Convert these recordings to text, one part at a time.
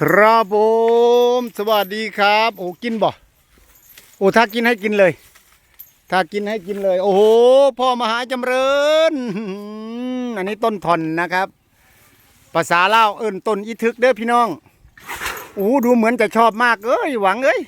ครับผม สวัสดีครับ โอ้กินบ่โอ้ถ้ากินให้กินเลย ถ้ากินให้กินเลย โอ้โหพ่อมหาจำเริญอันนี้ต้นทอนนะครับ ภาษาเล่าเอิ้นต้นอีทึกเด้อพี่น้องโอ้ดูเหมือนจะชอบมากเอ้ยหวังเอ้ย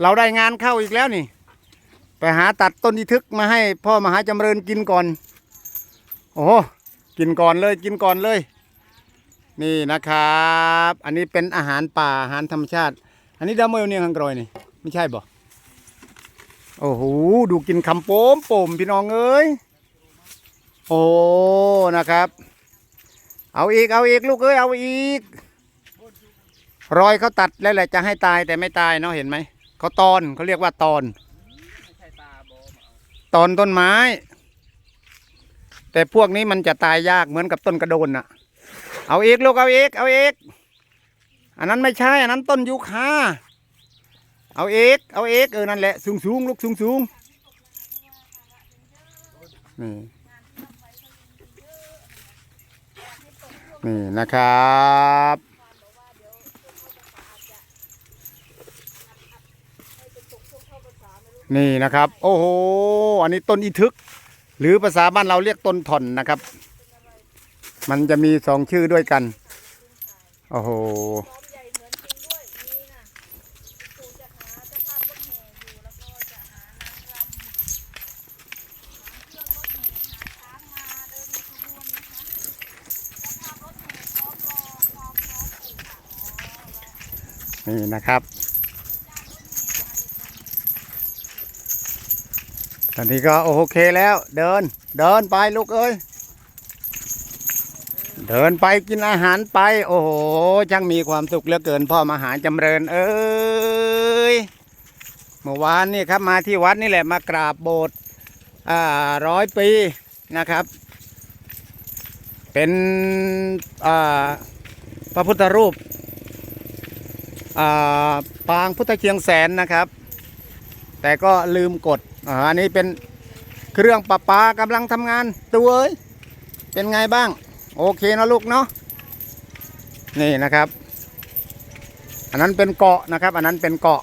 เราได้งานเข้าอีกแล้วนี่ ไปหาตัดต้นอีทึกมาให้พ่อมหาจำเริญกินก่อน โอ้กินก่อนเลยกินก่อนเลย นี่นะครับ อันนี้เป็นอาหารป่าอาหารธรรมชาติ อันนี้ดาวเมลเนี่ยฮังกรอยนี่ไม่ใช่บ่โอ้โหดูกินคำโป้มโป่มพี่น้องเอ้ยโอ้นะครับ เอาอีกเอาอีกลูกเอ้ยเอาอีก รอยเขาตัดแล้วแหละจะให้ตายแต่ไม่ตายเนาะเห็นไหมเขาตอนเขาเรียกว่าตอนตอนต้นไม้ แต่พวกนี้มันจะตายยากเหมือนกับต้นกระโดนน่ะ เอาอีกลูกเอาอีกเอาอีกอันนั้นไม่ใช่อันนั้นต้นยูคาเอาอีกเอาอีกเออนั่นแหละสูงสูงลูกสูงสูงนี่นี่นะครับนี่นะครับ โอ้โห อันนี้ต้นอีทึก หรือภาษาบ้านเราเรียกต้นถ่อนนะครับ มันจะมีสองชื่อด้วยกัน โอ้โหนี่นะครับ ตอนนี้ก็โอเคแล้ว เดิน เดินไปลูกเอ้ย เดินไปกินอาหารไป โอ้โหช่างมีความสุขเหลือเกินพ่อมาหารจำเริญ เอ้ยเมื่อวานนี่ครับมาที่วัดนี่แหละมากราบโบสถ์อ่าร้อยปีนะครับ เป็นอ่าพระพุทธรูปอ่าปางพุทธเชียงแสนนะครับ แต่ก็ลืมกดอ่าอันนี้เป็นเครื่องประปากำลังทำงานตัวเอ้ยเป็นไงบ้าง โอเคนะลูกเนาะนี่นะครับ อันนั้นเป็นเกาะนะครับ อันนั้นเป็นเกาะ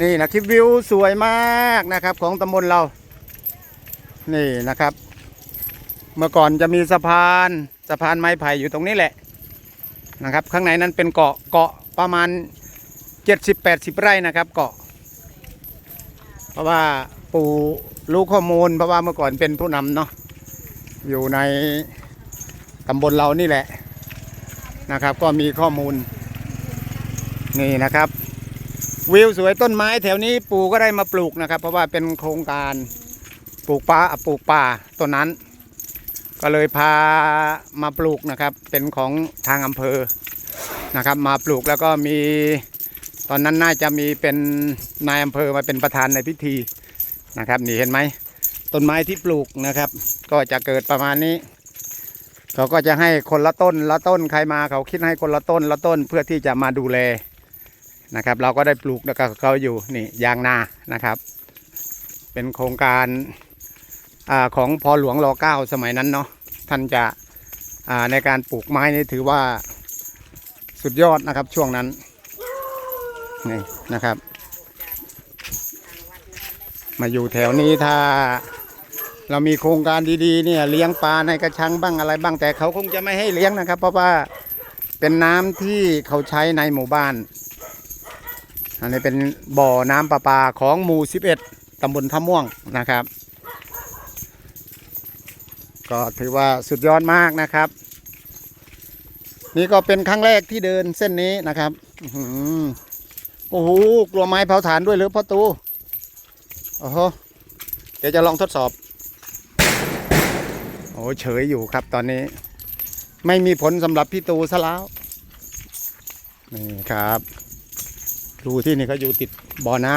นี่นะคลิปวิวสวยมากนะครับ ของตำบลเรา นี่นะครับ เมื่อก่อนจะมีสะพานสะพานไม้ไผ่อยู่ตรงนี้แหละนะครับ ข้างในนั้นเป็นเกาะเกาะประมาณ 70-80 ไร่นะครับ เกาะ เพราะว่าปู่รู้ข้อมูลเพราะว่าเมื่อก่อนเป็นผู้นำเนาะ อยู่ในตำบลเรานี่แหละนะครับ ก็มีข้อมูลนี่นะครับ วิวสวยต้นไม้แถวนี้ปู่ก็ได้มาปลูกนะครับ เพราะว่าเป็นโครงการปลูกป่าปลูกป่าต้นนั้น ก็เลยพามาปลูกนะครับ เป็นของทางอำเภอนะครับ มาปลูกแล้วก็มีตอนนั้นน่าจะมีเป็นนายอำเภอมาเป็นประธานในพิธีนะครับนี่เห็นไหม ต้นไม้ที่ปลูกนะครับ ก็จะเกิดประมาณนี้ เขาก็จะให้คนละต้นละต้นใครมาเขาคิดให้คนละต้นละต้นเพื่อที่จะมาดูแลนะครับ เราก็ได้ปลูกแล้วก็เขาอยู่นี่ยางนานะครับ เป็นโครงการอาของพอหลวงรอเก้าสมัยนั้นเนาะท่านจะในการปลูกไม้นี่ถือว่าสุดยอดนะครับช่วงนั้นนี่นะครับ มาอยู่แถวนี้ถ้า เรามีโครงการดีๆเนี่ยเลี้ยงปลาในกระชังบ้างอะไรบ้างแต่เขาคงจะไม่ให้เลี้ยงนะครับ เพราะว่าเป็นน้ำที่เขาใช้ในหมู่บ้าน อันนี้เป็นบ่อน้ำประปาของหมู่11ตำบลท่าม่วงนะครับ ก็ถือว่าสุดยอดมากนะครับ นี่ก็เป็นครั้งแรกที่เดินเส้นนี้นะครับโอ้โหกลัวไม้เผาถ่านด้วยหรือพ่อตูโอ้โหเดี๋ยวจะลองทดสอบ อ้เฉยอยู่ครับตอนนี้ ไม่มีผลสำหรับพี่ตูซะแล้วนี่ครับดูที่นี่เขาอยู่ติดบ่อน้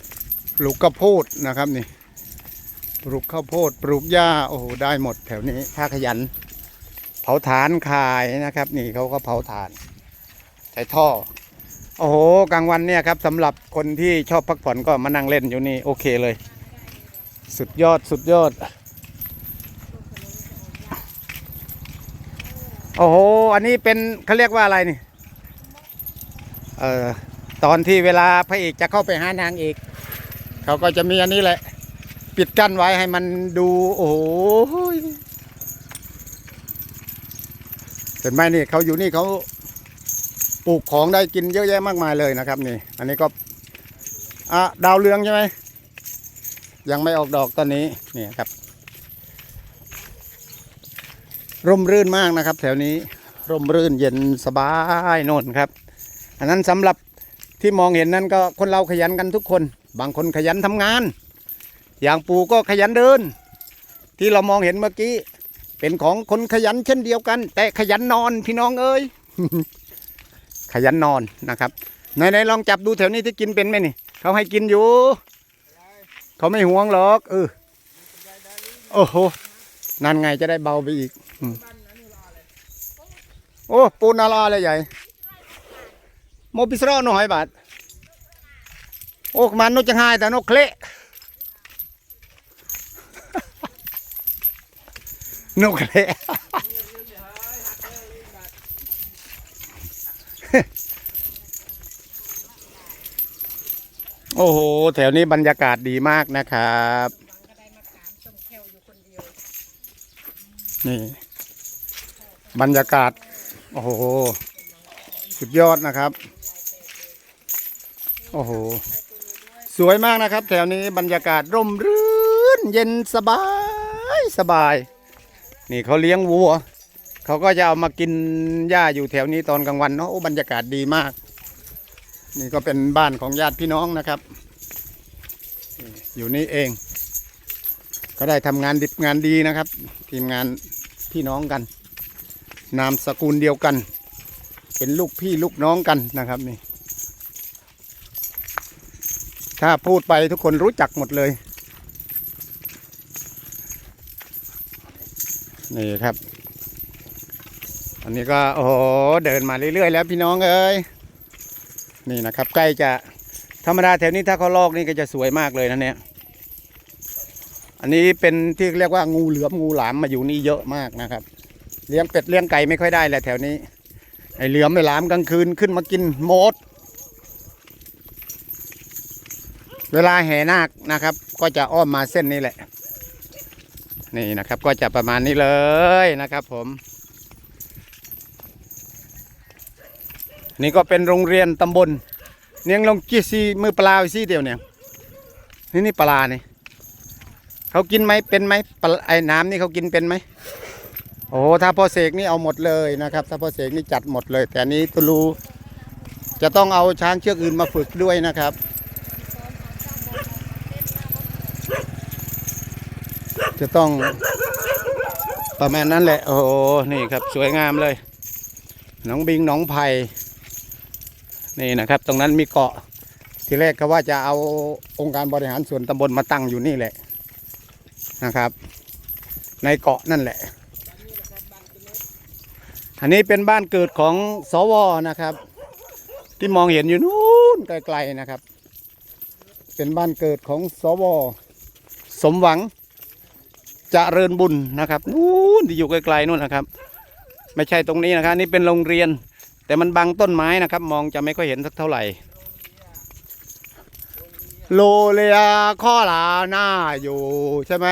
ำปลูกกระโพดนะครับนี่ปลูกข้าวโพดปลูกหญ้าโอ้โหได้หมดแถวนี้ถ้าขยัน เผาถ่านขายนะครับ นี่เขาก็เผาถ่าน ใช้ท่อ โอ้โหกลางวันเนี่ยครับสำหรับคนที่ชอบพักผ่อนก็มานั่งเล่นอยู่นี่โอเคเลย สุดยอดสุดยอด โอ้โห อันนี้เป็นเขาเรียกว่าอะไรนี่ เอ่อ ตอนที่เวลาพระเอกจะเข้าไปหานางเอก เขาก็จะมีอันนี้แหละ ปิดกั้นไว้ให้มันดู โอ้โห เห็นไหมนี่เขาอยู่นี่เขาปลูกของได้กินเยอะแยะมากมายเลยนะครับ นี่ อันนี้ก็อะดาวเรืองใช่ไหมยังไม่ออกดอกตอนนี้นี่ครับ ร่มรื่นมากนะครับ แถวนี้ร่มรื่นเย็นสบายโน่นครับ อันนั้นสำหรับที่มองเห็นนั้นก็คนเราขยันกันทุกคน บางคนขยันทำงาน อย่างปู่ก็ขยันเดิน ที่เรามองเห็นเมื่อกี้ เป็นของคนขยันเช่นเดียวกัน แต่ขยันนอนพี่น้องเอ้ยขยันนอนนะครับไหนๆลองจับดูแถวนี้ที่กินเป็นไหมนี่เขาให้กินอยู่ เขาไม่ห่วงหรอกเออโอ้โหนั่นไงจะได้เบาไปอีก โอ้ปูนาลาเลยใหญ่โมปิสโรหน่อยบาทโอ้มันนกจังไห้แต่นกเคละนกเคละโอ้โห แถวนี้บรรยากาศดีมากนะครับ นี่ บรรยากาศ โอ้โห สุดยอดนะครับ โอ้โห สวยมากนะครับ แถวนี้บรรยากาศร่มรื่น เย็นสบาย สบาย นี่เขาเลี้ยงวัว เขาก็จะเอามากินหญ้าอยู่แถวนี้ตอนกลางวันเนาะ โอ้ บรรยากาศดีมาก นี่ก็เป็นบ้านของญาติพี่น้องนะครับ อยู่นี่เอง ก็ได้ทำงานดิบงานดีนะครับ ทีมงานพี่น้องกัน นามสกุลเดียวกัน เป็นลูกพี่ลูกน้องกันนะครับนี่ ถ้าพูดไปทุกคนรู้จักหมดเลย นี่ครับ อันนี้ก็โอ้โหเดินมาเรื่อยๆแล้วพี่น้องเอ้ยนี่นะครับ ใกล้จะธรรมดาแถวนี้ถ้าเขาลอกนี่ก็จะสวยมากเลยนะเนี่ยอันนี้เป็นที่เรียกว่างูเหลือมงูหลามมาอยู่นี่เยอะมากนะครับ เลี้ยงเป็ดเลี้ยงไก่ไม่ค่อยได้แหละแถวนี้ ไอเหลือมไอหลามกลางคืนขึ้นมากินหมด เวลาแห่นาคนะครับ ก็จะอ้อมมาเส้นนี้แหละ นี่นะครับก็จะประมาณนี้เลยนะครับ ผม นี่ก็เป็นโรงเรียนตำบล เนียงลงกีซีมือปลาซีเดียวเนี่ยนี่นี่ปลาเนี่ยเขากินไหมเป็นไหมปลาไอ้น้ำนี่เขากินเป็นไหม โอ้ถ้าพ่อเสกนี่เอาหมดเลยนะครับ ถ้าพ่อเสกนี่จัดหมดเลย แต่นี้ตุลูจะต้องเอาช้างเชือกอื่นมาฝึกด้วยนะครับจะต้องประมาณนั้นแหละ โอ้โหนี่ครับสวยงามเลยหนองบิงหนองไผ่นี่นะครับ ตรงนั้นมีเกาะทีแรกเขาว่าจะเอาองค์การบริหารส่วนตำบลมาตั้งอยู่นี่แหละนะครับ ในเกาะนั่นแหละ อันนี้เป็นบ้านเกิดของสวนะครับ ที่มองเห็นอยู่นู้นไกลๆนะครับ เป็นบ้านเกิดของสวสมหวังจเจริญบุญนะครับนู้นที่อยู่ไกลๆนู่นนะครับ ไม่ใช่ตรงนี้นะครับ นี่เป็นโรงเรียน แต่มันบังต้นไม้นะครับ มองจะไม่ค่อยเห็นสักเท่าไหร่โลเลียข้อลาหน้าอยู่ใช่ไหม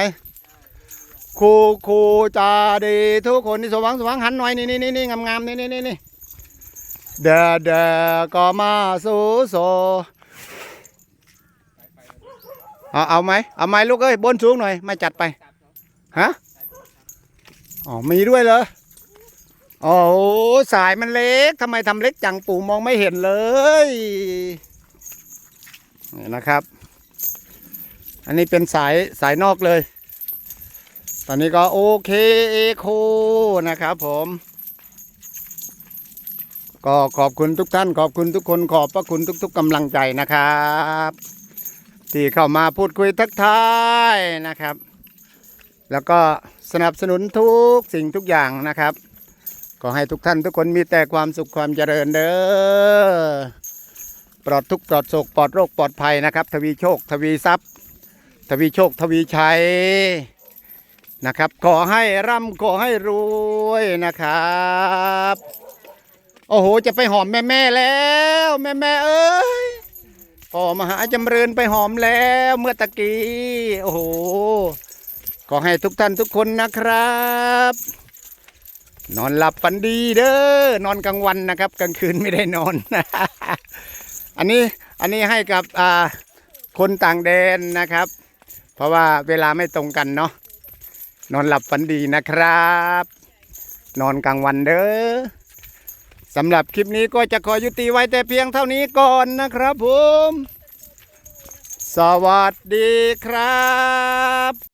ครูครูจาดีทุกคนที่สว่างสว่างหันหน่อยนี่นี่นี่งามงามนี่นี่นี่นี่เดเดก็มาสู่โซเอาเอาไหมเอาไหมลูกเอ้ยบนสูงหน่อยไม่จัดไปฮะอ๋อมีด้วยเหรอโอ้สายมันเล็กทำไมทำเล็กจังปู่มองไม่เห็นเลยนี่นะครับ อันนี้เป็นสายสายนอกเลย ตอนนี้ก็โอเคเอโคนะครับผม ก็ขอบคุณทุกท่านขอบคุณทุกคนขอบพระคุณทุก ๆกำลังใจนะครับ ที่เข้ามาพูดคุยทักทายนะครับ แล้วก็สนับสนุนทุกสิ่งทุกอย่างนะครับ ก็ให้ทุกท่านทุกคนมีแต่ความสุขความเจริญเด้อปลอดทุกข์ปลอดโศกปลอดโรคปลอดภัยนะครับ ทวีโชค ทวีทรัพย์ ทวีโชค ทวีชัย นะครับ ขอให้ร่ำขอให้รวยนะครับ โอ้โห จะไปหอมแม่แม่แล้ว แม่แม่เอ้ยพ่อมหาจำเริญไปหอมแล้วเมื่อตะกี้ โอ้โห ขอให้ทุกท่านทุกคนนะครับ นอนหลับฝันดีเด้อ นอนกลางวันนะครับ กลางคืนไม่ได้นอน อันนี้ อันนี้ให้กับอ่าคนต่างแดนนะครับ เพราะว่าเวลาไม่ตรงกันเนาะ นอนหลับฝันดีนะครับ นอนกลางวันเด้อสำหรับคลิปนี้ก็จะขอยุติไว้แต่เพียงเท่านี้ก่อนนะครับผม สวัสดีครับ